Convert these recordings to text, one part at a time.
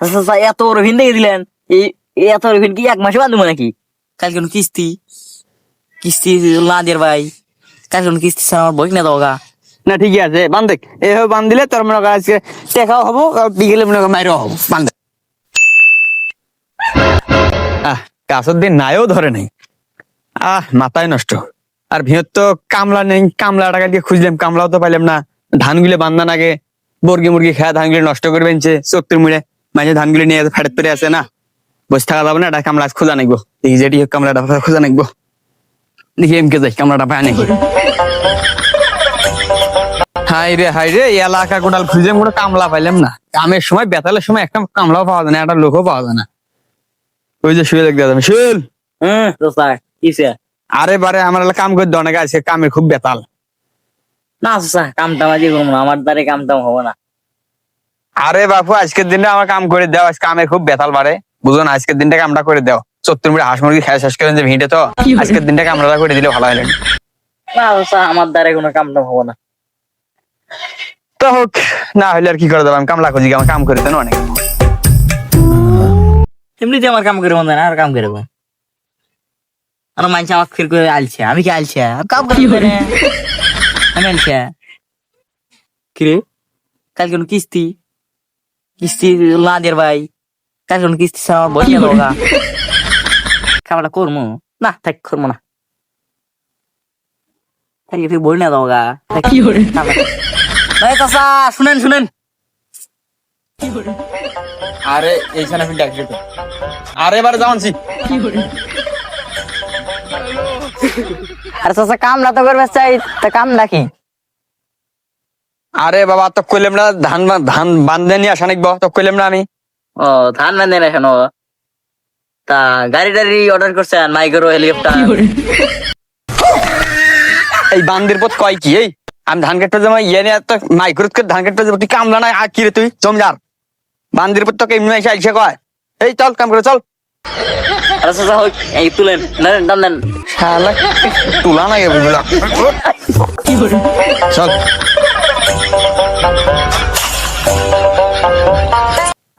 চাচা এত রহিন দেখে দিলেন? এই এত রহিন কি এক মাসে বাঁধবো নাকি? কালকে কোনো কিস্তি। কিস্তি না দের ভাই। কালকে কোনো কিস্তি ছাড়া আমার বই না দোগা না ঠিকই আছে এভাবে বান দিলে তোর মনে কর আজকে টেকাও হব বিকেলে মনে কর মাইরও হব আহ কাছের দিন নাইও ধরে নাই। আহ মাথায় নষ্ট। আর ভিড় তো কামলা নেই কামলা টাকা দিয়ে খুঁজলাম কামলাও তো পাইলাম না। ধানগুলো বান্ধান আগে বর্গি মুরগি খেয়া ধানগুলো নষ্ট করে বেঞ্চে চোখের মুড়ে। মাঝে ধানগুলো নিয়ে ফেরত পেরে আছে না বসে থাকা যাবে না এটা আজ খোঁজা নাকবো। দেখি যেটি হোক কামলাটা খোঁজা নাকবো। দেখি এমকে যাই কামলাটা পায় নাকি। হাই রে হাই রে এলাকা কোটাল খুঁজে কোনো কামলা পাইলাম না। কামের সময় বেতালের সময় একটা কামলাও পাওয়া যায় না একটা লোকও পাওয়া যায় না। ওই যে শুয়ে দেখতে যাবে শুল হ্যাঁ আরে বারে আমার কাম করে দেওয়া নাকি আজকে কামের খুব বেতাল। না কামটা মাঝে করব না আমার দ্বারে কামটাম হব না। আরে বাপু আজকের দিনটা আমার কাম করে দাও। আজকে কামের খুব বেতাল বাড়ে। বুঝো না আজকের দিনটা কামটা করে দাও। চত্বর মিনিট হাঁস মুরগি খেয়ে শেষ করেন যে ভিড়ে তো। আজকের দিনটা কামড়া করে দিলে ভালো হয় না আমার দ্বারে কোনো কামটাম হব না। তো হোক না হলে আর কি করে দেবো? আমি কামলা খুঁজি আমার কাম করে দেন অনেক। এমনিতে আমার কাম করে বন্ধ না আর কাম করে আর মানছে আমার ফির করে আলছে। আমি কি আলছে? আমি কাম করি করে আমি আলছে। কিরে কালকে কোনো কিস্তি। কিস্তি না দের ভাই। কোনো কিস্তি ছাড়া আমার বই না দোগা করব না থাক করব না। কালকে তুই বই না দোগা কি করে ভাই। চাচা শুনেন শুনেন। আরে এইখানে আমি ডাকছি তো। আরে এবার যাওয়ানছি আর চাচা কাম না তো করবে চাই। তা কাম নাকি আরে বাবা তো কইলাম না ধান ধান বান্ধে নিয়ে আসা নাকবো তো কইলাম না আমি। ও ধান বান্ধে না এখনও তা গাড়ি টাড়ি অর্ডার করছেন মাইক্রো হেলিকপ্টার? এই বান্দির পথ কয় কি এই? আমি ধান কাটতে যাব ইয়ে নিয়ে তো মাইক্রোত করে ধান কাটতে যাব তুই কামলা না আর কি রে তুই? জমজার বান্দির পথ তোকে এমনি এসে আইসে কয়। এই চল কাম করে চল। হোক এই তুলেন নেন দাম দেন শালা তুলা না চল।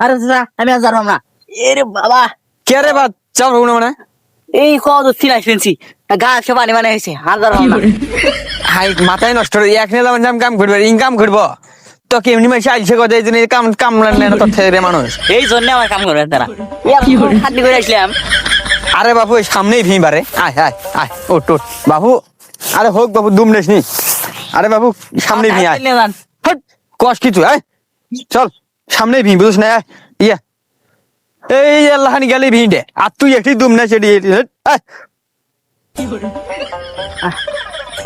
আরে চাচা আমি আর জানলাম না। এরে বাবা। কে রে বা চল রঘুনা মানে। এই কত শুনছি গা সে পানি মানে হয়েছে আর জানলাম না। হাই মাথায় নষ্ট রে এক যাবেন কাম করবে ইনকাম করব। তোকে এমনি মাসে আইসে কথা এই জন্য কাম নেই না মানুষ। এই জন্য আমার কাম করবেন তারা খাটি করে? আসলাম। আরে বাবু এই সামনেই ভি বারে আয় আয় আয় ওট ওট বাবু আরে হোক বাবু দুম নেস নি। আরে বাবু সামনেই ভি আয়। হট কস কিছু আয় চল সামনে ভি বুঝছ না ইয়া। এই আল্লাহানি গেলে ভি দে আর তুই একটি দুম না সেটি হট,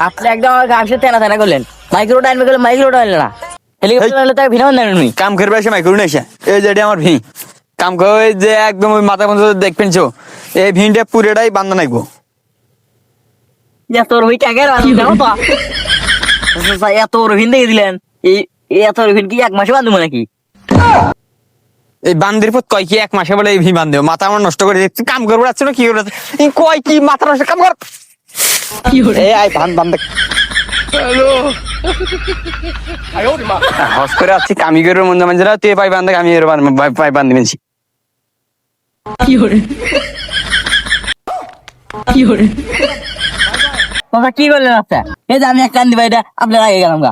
আপনি একদম আমার সাথে তেনা তেনা করলেন। মাইক্রো টাইম করলে মাইক্রো টাইম না কাম করবে এসে মাইক্রো নেছে এই যে আমার ভি কাম করে যে একদম ওই মাথা পর্যন্ত দেখবেন চো। এই ভিনটা পুরোটাই বান্ধা নাকবো এত রহিন কে গেল দেখো তো এত রহিন দেখে দিলেন। এই এত রহিন কি এক মাসে বাঁধবো নাকি? এই বান্দির পথ কয় কি এক মাসে বলে এই বান্ধব মাথা আমার নষ্ট করে দিচ্ছে কাম করব যাচ্ছে না কি করে কয় কি মাথা নষ্ট কাম কর। এই আয় বান বান দেখ। হস করে আছি কামি করে মন জামান যারা তুই পাই বান্ধব আমি এর পাই- বান্ধি মেনছি চাচা কি করলেন আচ্ছা এই যে আমি আনতে পারি এটা আপনার আগে গেলাম গা।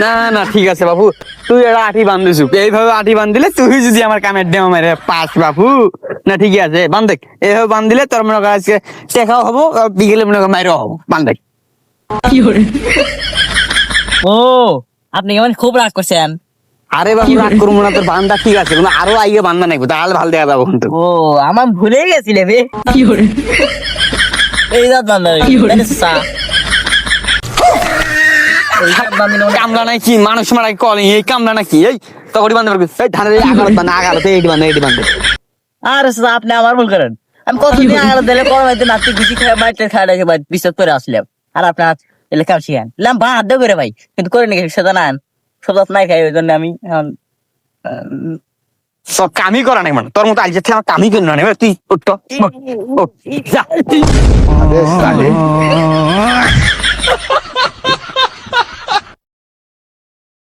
না না ঠিক আছে বাবু তুই এটা আঠি বান্ধিছু। এইভাবে আঠি বান্ধিলে তুই যদি আমার কামের ডেমো মেরে পাস বাবু না ঠিকই আছে বান্ধেক এইভাবে বান্ধিলে তোর মনে কর আজকে টেকাও হব বিকেলে মনে কর মাইরও হব। বান্ধেক ও আপনি কেমন খুব রাগ করছেন? আরে বাবু রাগ করব না তোর বান্ধা? ঠিক আছে কিন্তু আরও আইয়ে বান্ধা নাকবো তাহলে ভালো দেখা যাব কিন্তু। ও আমার ভুলে গেছিলে বে। এই দাঁত বান্ধা কি চা। কামলা নাই কি মানুষ মারা কল এই কামলা নাকি এই তখনই বান্ধব এই ধানের আগালত বান্ধা আগালত এইটি বান্ধা এইটি বান্ধা আরে আপনি আমার ভুল করেন আমি কতদিন আগে দিলে কর্মাইতে নাতি গুছি খাই মাইতে খাই রেখে ভাই বিশ্বাস করে আসলাম আর এলে কাম শিখান লাম বা হাত করে ভাই কিন্তু করে নাকি সেটা না সদাত নাই খাই ওই জন্য আমি এখন, সব কামই করা নাই মানে তোর মতো থেকে আমার কামই করি না তুই উঠ, যা।